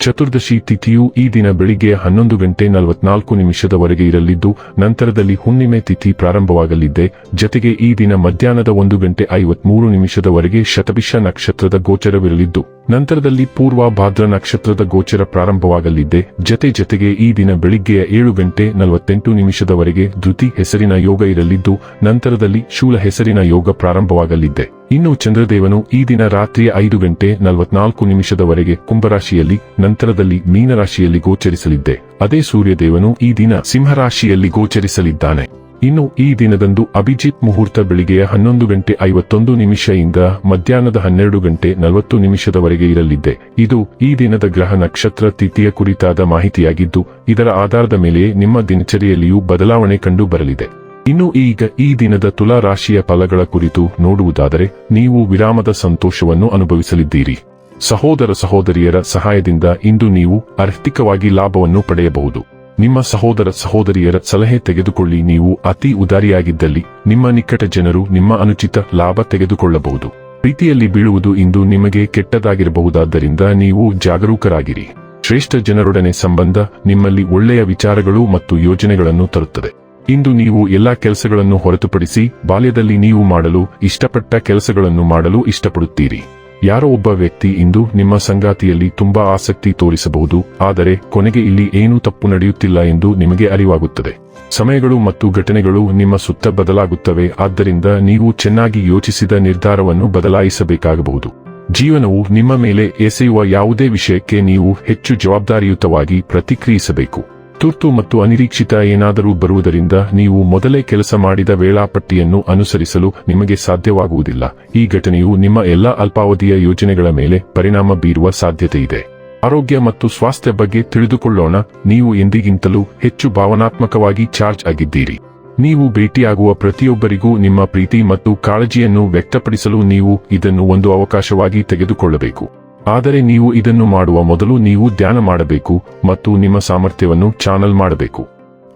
ಚತುರ್ದಶಿ ತಿಥಿಯು ಈ ದಿನ ಬೆಳಿಗ್ಗೆ ಹನ್ನೊಂದು ಗಂಟೆ ನಲವತ್ನಾಲ್ಕು ನಿಮಿಷದವರೆಗೆ ಇರಲಿದ್ದು, ನಂತರದಲ್ಲಿ ಹುಣ್ಣಿಮೆ ತಿಥಿ ಪ್ರಾರಂಭವಾಗಲಿದೆ ಜತೆಗೆ ಈ ದಿನ ಮಧ್ಯಾಹ್ನದ ಒಂದು ಗಂಟೆ ಐವತ್ಮೂರು ನಿಮಿಷದವರೆಗೆ ಶತಭಿಷ ನಕ್ಷತ್ರದ ಗೋಚರವಿರಲಿದ್ದು. ನಂತರದಲ್ಲಿ ಪೂರ್ವ ಭಾದ್ರ ನಕ್ಷತ್ರದ ಗೋಚರ ಪ್ರಾರಂಭವಾಗಲಿದೆ. ಜತೆ ಜತೆಗೆ ಈ ದಿನ ಬೆಳಿಗ್ಗೆಯ ಏಳು ಗಂಟೆ ನಲವತ್ತೆಂಟು ನಿಮಿಷದವರೆಗೆ ಧೃತಿ ಹೆಸರಿನ ಯೋಗ ಇರಲಿದ್ದು, ನಂತರದಲ್ಲಿ ಶೂಲ ಹೆಸರಿನ ಯೋಗ ಪ್ರಾರಂಭವಾಗಲಿದೆ. ಇನ್ನು ಚಂದ್ರದೇವನು ಈ ದಿನ ರಾತ್ರಿಯ ಐದು ಗಂಟೆ ನಲವತ್ನಾಲ್ಕು ನಿಮಿಷದವರೆಗೆ ಕುಂಭರಾಶಿಯಲ್ಲಿ, ನಂತರದಲ್ಲಿ ಮೀನರಾಶಿಯಲ್ಲಿ ಗೋಚರಿಸಲಿದ್ದೆ. ಅದೇ ಸೂರ್ಯದೇವನು ಈ ದಿನ ಸಿಂಹರಾಶಿಯಲ್ಲಿ ಗೋಚರಿಸಲಿದ್ದಾನೆ. ಇನ್ನು ಈ ದಿನದಂದು ಅಭಿಜಿತ್ ಮುಹೂರ್ತ ಬೆಳಿಗ್ಗೆಯ ಹನ್ನೊಂದು ಗಂಟೆ ಐವತ್ತೊಂದು ನಿಮಿಷದಿಂದ ಮಧ್ಯಾಹ್ನದ ಹನ್ನೆರಡು ಗಂಟೆ ನಲವತ್ತು ನಿಮಿಷದವರೆಗೆ ಇರಲಿದೆ. ಇದು ಈ ದಿನದ ಗ್ರಹ ನಕ್ಷತ್ರ ತಿಥಿಯ ಕುರಿತಾದ ಮಾಹಿತಿಯಾಗಿದ್ದು, ಇದರ ಆಧಾರದ ಮೇಲೆ ನಿಮ್ಮ ದಿನಚರಿಯಲ್ಲಿಯೂ ಬದಲಾವಣೆ ಕಂಡು ಬರಲಿದೆ. ಇನ್ನು ಈಗ ಈ ದಿನದ ತುಲಾ ರಾಶಿಯ ಫಲಗಳ ಕುರಿತು ನೋಡುವುದಾದರೆ, ನೀವು ವಿರಾಮದ ಸಂತೋಷವನ್ನು ಅನುಭವಿಸಲಿದ್ದೀರಿ. ಸಹೋದರ ಸಹೋದರಿಯರ ಸಹಾಯದಿಂದ ಇಂದು ನೀವು ಆರ್ಥಿಕವಾಗಿ ಲಾಭವನ್ನು ಪಡೆಯಬಹುದು. ನಿಮ್ಮ ಸಹೋದರ ಸಹೋದರಿಯರ ಸಲಹೆ ತೆಗೆದುಕೊಳ್ಳಿ. ನೀವು ಅತಿ ಉದಾರಿಯಾಗಿದ್ದಲ್ಲಿ ನಿಮ್ಮ ನಿಕಟ ಜನರು ನಿಮ್ಮ ಅನುಚಿತ ಲಾಭ ತೆಗೆದುಕೊಳ್ಳಬಹುದು. ಪ್ರೀತಿಯಲ್ಲಿ ಬೀಳುವುದು ಇಂದು ನಿಮಗೆ ಕೆಟ್ಟದಾಗಿರಬಹುದಾದ್ದರಿಂದ ನೀವು ಜಾಗರೂಕರಾಗಿರಿ. ಶ್ರೇಷ್ಠ ಜನರೊಡನೆ ಸಂಬಂಧ ನಿಮ್ಮಲ್ಲಿ ಒಳ್ಳೆಯ ವಿಚಾರಗಳು ಮತ್ತು ಯೋಜನೆಗಳನ್ನು ತರುತ್ತದೆ. ಇಂದು ನೀವು ಎಲ್ಲಾ ಕೆಲಸಗಳನ್ನು ಹೊರತುಪಡಿಸಿ ಬಾಲ್ಯದಲ್ಲಿ ನೀವು ಮಾಡಲು ಇಷ್ಟಪಟ್ಟ ಕೆಲಸಗಳನ್ನು ಮಾಡಲು ಇಷ್ಟಪಡುತ್ತೀರಿ. ಯಾರೋ ಒಬ್ಬ ವ್ಯಕ್ತಿ ಇಂದು ನಿಮ್ಮ ಸಂಗಾತಿಯಲ್ಲಿ ತುಂಬಾ ಆಸಕ್ತಿ ತೋರಿಸಬಹುದು, ಆದರೆ ಕೊನೆಗೆ ಇಲ್ಲಿ ಏನೂ ತಪ್ಪು ನಡೆಯುತ್ತಿಲ್ಲ ಎಂದು ನಿಮಗೆ ಅರಿವಾಗುತ್ತದೆ. ಸಮಯಗಳು ಮತ್ತು ಘಟನೆಗಳು ನಿಮ್ಮ ಸುತ್ತ ಬದಲಾಗುತ್ತವೆ, ಆದ್ದರಿಂದ ನೀವು ಚೆನ್ನಾಗಿ ಯೋಚಿಸಿದ ನಿರ್ಧಾರವನ್ನು ಬದಲಾಯಿಸಬೇಕಾಗಬಹುದು. ಜೀವನವು ನಿಮ್ಮ ಮೇಲೆ ಎಸೆಯುವ ಯಾವುದೇ ವಿಷಯಕ್ಕೆ ನೀವು ಹೆಚ್ಚು ಜವಾಬ್ದಾರಿಯುತವಾಗಿ ಪ್ರತಿಕ್ರಿಯಿಸಬೇಕು. ತುರ್ತು ಮತ್ತು ಅನಿರೀಕ್ಷಿತ ಏನಾದರೂ ಬರುವುದರಿಂದ ನೀವು ಮೊದಲೇ ಕೆಲಸ ಮಾಡಿದ ವೇಳಾಪಟ್ಟಿಯನ್ನು ಅನುಸರಿಸಲು ನಿಮಗೆ ಸಾಧ್ಯವಾಗುವುದಿಲ್ಲ. ಈ ಘಟನೆಯು ನಿಮ್ಮ ಎಲ್ಲಾ ಅಲ್ಪಾವಧಿಯ ಯೋಜನೆಗಳ ಮೇಲೆ ಪರಿಣಾಮ ಬೀರುವ ಸಾಧ್ಯತೆಯಿದೆ. ಆರೋಗ್ಯ ಮತ್ತು ಸ್ವಾಸ್ಥ್ಯ ಬಗ್ಗೆ ತಿಳಿದುಕೊಳ್ಳೋಣ. ನೀವು ಎಂದಿಗಿಂತಲೂ ಹೆಚ್ಚು ಭಾವನಾತ್ಮಕವಾಗಿ ಚಾರ್ಜ್ ಆಗಿದ್ದೀರಿ. ನೀವು ಭೇಟಿಯಾಗುವ ಪ್ರತಿಯೊಬ್ಬರಿಗೂ ನಿಮ್ಮ ಪ್ರೀತಿ ಮತ್ತು ಕಾಳಜಿಯನ್ನು ವ್ಯಕ್ತಪಡಿಸಲು ನೀವು ಇದನ್ನು ಒಂದು ಅವಕಾಶವಾಗಿ ತೆಗೆದುಕೊಳ್ಳಬೇಕು. ಆದರೆ ನೀವು ಇದನ್ನು ಮಾಡುವ ಮೊದಲು ನೀವು ಧ್ಯಾನ ಮಾಡಬೇಕು ಮತ್ತು ನಿಮ್ಮ ಸಾಮರ್ಥ್ಯವನ್ನು ಚಾನಲ್ ಮಾಡಬೇಕು.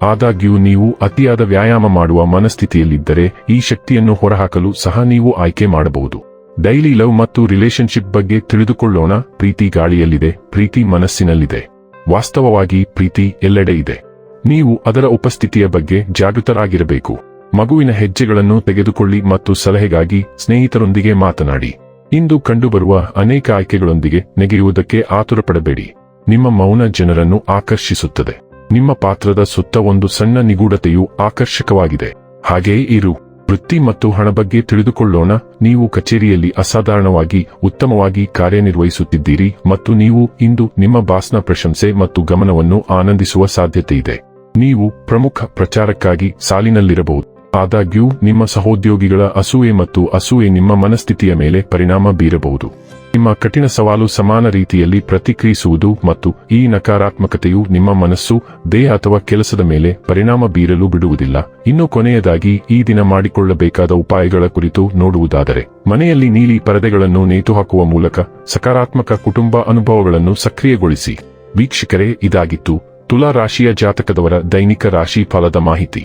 ಆದಾಗ್ಯೂ ನೀವು ಅತಿಯಾದ ವ್ಯಾಯಾಮ ಮಾಡುವ ಮನಸ್ಥಿತಿಯಲ್ಲಿದ್ದರೆ ಈ ಶಕ್ತಿಯನ್ನು ಹೊರಹಾಕಲು ಸಹ ನೀವು ಆಯ್ಕೆ ಮಾಡಬಹುದು. ಡೈಲಿ ಲವ್ ಮತ್ತು ರಿಲೇಶನ್ಶಿಪ್ ಬಗ್ಗೆ ತಿಳಿದುಕೊಳ್ಳೋಣ. ಪ್ರೀತಿ ಗಾಳಿಯಲ್ಲಿದೆ, ಪ್ರೀತಿ ಮನಸ್ಸಿನಲ್ಲಿದೆ. ವಾಸ್ತವವಾಗಿ ಪ್ರೀತಿ ಎಲ್ಲೆಡೆ ಇದೆ. ನೀವು ಅದರ ಉಪಸ್ಥಿತಿಯ ಬಗ್ಗೆ ಜಾಗೃತರಾಗಿರಬೇಕು. ಮಗುವಿನ ಹೆಜ್ಜೆಗಳನ್ನು ತೆಗೆದುಕೊಳ್ಳಿ ಮತ್ತು ಸಲಹೆಗಾಗಿ ಸ್ನೇಹಿತರೊಂದಿಗೆ ಮಾತನಾಡಿ. ಇಂದು ಕಂಡುಬರುವ ಅನೇಕ ಆಯ್ಕೆಗಳೊಂದಿಗೆ ನೆಗೆಯುವುದಕ್ಕೆ ಆತುರಪಡಬೇಡಿ. ನಿಮ್ಮ ಮೌನ ಜನರನ್ನು ಆಕರ್ಷಿಸುತ್ತದೆ. ನಿಮ್ಮ ಪಾತ್ರದ ಸುತ್ತ ಒಂದು ಸಣ್ಣ ನಿಗೂಢತೆಯು ಆಕರ್ಷಕವಾಗಿದೆ. ಹಾಗೆಯೇ ಇರು. ವೃತ್ತಿ ಮತ್ತು ಹಣ ಬಗ್ಗೆ ತಿಳಿದುಕೊಳ್ಳೋಣ. ನೀವು ಕಚೇರಿಯಲ್ಲಿ ಅಸಾಧಾರಣವಾಗಿ, ಉತ್ತಮವಾಗಿ ಕಾರ್ಯನಿರ್ವಹಿಸುತ್ತಿದ್ದೀರಿ ಮತ್ತು ನೀವು ಇಂದು ನಿಮ್ಮ ಬಾಸ್ನ ಪ್ರಶಂಸೆ ಮತ್ತು ಗಮನವನ್ನು ಆನಂದಿಸುವ ಸಾಧ್ಯತೆಯಿದೆ. ನೀವು ಪ್ರಮುಖ ಪ್ರಚಾರಕ್ಕಾಗಿ ಸಾಲಿನಲ್ಲಿರಬಹುದು. ಆದಾಗ್ಯೂ, ನಿಮ್ಮ ಸಹೋದ್ಯೋಗಿಗಳ ಅಸೂಯೆ ಮತ್ತು ಅಸೂಯೆ ನಿಮ್ಮ ಮನಸ್ಥಿತಿಯ ಮೇಲೆ ಪರಿಣಾಮ ಬೀರಬಹುದು. ನಿಮ್ಮ ಕಠಿಣ ಸವಾಲು ಸಮಾನ ರೀತಿಯಲ್ಲಿ ಪ್ರತಿಕ್ರಿಯಿಸುವುದು ಮತ್ತು ಈ ನಕಾರಾತ್ಮಕತೆಯು ನಿಮ್ಮ ಮನಸ್ಸು, ದೇಹ ಅಥವಾ ಕೆಲಸದ ಮೇಲೆ ಪರಿಣಾಮ ಬೀರಲು ಬಿಡುವುದಿಲ್ಲ. ಇನ್ನು ಕೊನೆಯದಾಗಿ, ಈ ದಿನ ಮಾಡಿಕೊಳ್ಳಬೇಕಾದ ಉಪಾಯಗಳ ಕುರಿತು ನೋಡುವುದಾದರೆ, ಮನೆಯಲ್ಲಿ ನೀಲಿ ಪರದೆಗಳನ್ನು ನೇತುಹಾಕುವ ಮೂಲಕ ಸಕಾರಾತ್ಮಕ ಕುಟುಂಬ ಅನುಭವಗಳನ್ನು ಸಕ್ರಿಯಗೊಳಿಸಿ. ವೀಕ್ಷಕರೇ, ಇದಾಗಿತ್ತು ತುಲಾ ರಾಶಿಯ ಜಾತಕದವರ ದೈನಿಕ ರಾಶಿ ಫಲದ ಮಾಹಿತಿ.